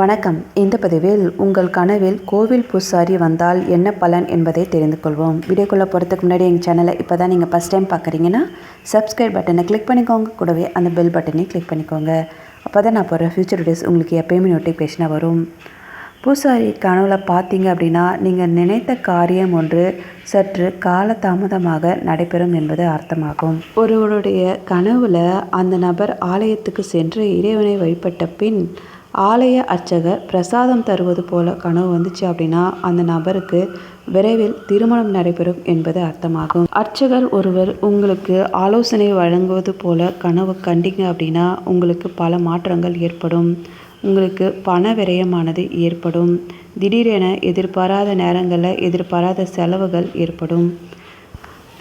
வணக்கம். இந்த பதிவில் உங்கள் கனவில் கோவில் பூசாரி வந்தால் என்ன பலன் என்பதை தெரிந்து கொள்வோம். வீடியோக்குள்ளே போகிறதுக்கு முன்னாடி எங்கள் சேனலை இப்போ தான் நீங்கள் ஃபஸ்ட் டைம் பார்க்குறீங்கன்னா சப்ஸ்கிரைப் பட்டனை கிளிக் பண்ணிக்கோங்க. கூடவே அந்த பெல் பட்டனையும் கிளிக் பண்ணிக்கோங்க. அப்போ தான் நான் போகிற ஃபியூச்சர் வீடியோஸ் உங்களுக்கு எப்பயுமே நோட்டிஃபிகேஷனாக வரும். பூசாரி கனவுல பார்த்தீங்க அப்படின்னா நீங்கள் நினைத்த காரியம் ஒன்று சற்று காலதாமதமாக நடைபெறும் என்பது அர்த்தமாகும். ஒருவருடைய கனவுல அந்த நபர் ஆலயத்துக்கு சென்று இறைவனை வழிபட்ட பின் ஆலய அர்ச்சகர் பிரசாதம் தருவது போல கனவு வந்துச்சு அப்படின்னா அந்த நபருக்கு விரைவில் திருமணம் நடைபெறும் என்பது அர்த்தமாகும். அர்ச்சகர் ஒருவர் உங்களுக்கு ஆலோசனை வழங்குவது போல கனவு கண்டிங்க அப்படின்னா உங்களுக்கு பல மாற்றங்கள் ஏற்படும். உங்களுக்கு பண விரயமானது ஏற்படும். திடீரென எதிர்பாராத நேரங்களில் எதிர்பாராத செலவுகள் ஏற்படும்.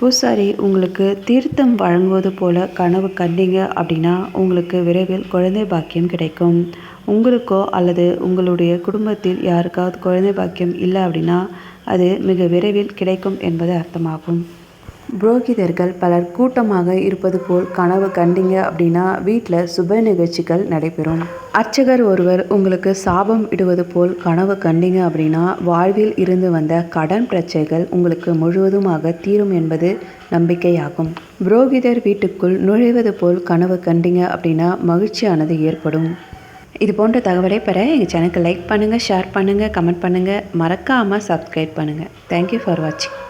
பூசாரி உங்களுக்கு தீர்த்தம் வழங்குவது போல கனவு கண்டீங்க அப்படின்னா உங்களுக்கு விரைவில் குழந்தை பாக்கியம் கிடைக்கும். உங்களுக்கோ அல்லது உங்களுடைய குடும்பத்தில் யாருக்காவது குழந்தை பாக்கியம் இல்லை அப்படின்னா அது மிக விரைவில் கிடைக்கும் என்பது அர்த்தமாகும். புரோகிதர்கள் பலர் கூட்டமாக இருப்பது போல் கனவு கண்டீங்க அப்படின்னா வீட்டில் சுப நிகழ்ச்சிகள் நடைபெறும். அர்ச்சகர் ஒருவர் உங்களுக்கு சாபம் இடுவது போல் கனவு கண்டீங்க அப்படின்னா வாழ்வில் இருந்து வந்த கடன் பிரச்சனைகள் உங்களுக்கு முழுவதுமாக தீரும் என்பது நம்பிக்கையாகும். புரோகிதர் வீட்டுக்குள் நுழைவது போல் கனவு கண்டீங்க அப்படின்னா மகிழ்ச்சியானது ஏற்படும். இது போன்ற தகவலை பெற எங்கள் சேனலுக்கு லைக் பண்ணுங்கள் ஷேர் பண்ணுங்கள் கமெண்ட் பண்ணுங்கள் மறக்காமல் சப்ஸ்கிரைப் பண்ணுங்கள் தேங்க்யூ ஃபார் வாட்சிங்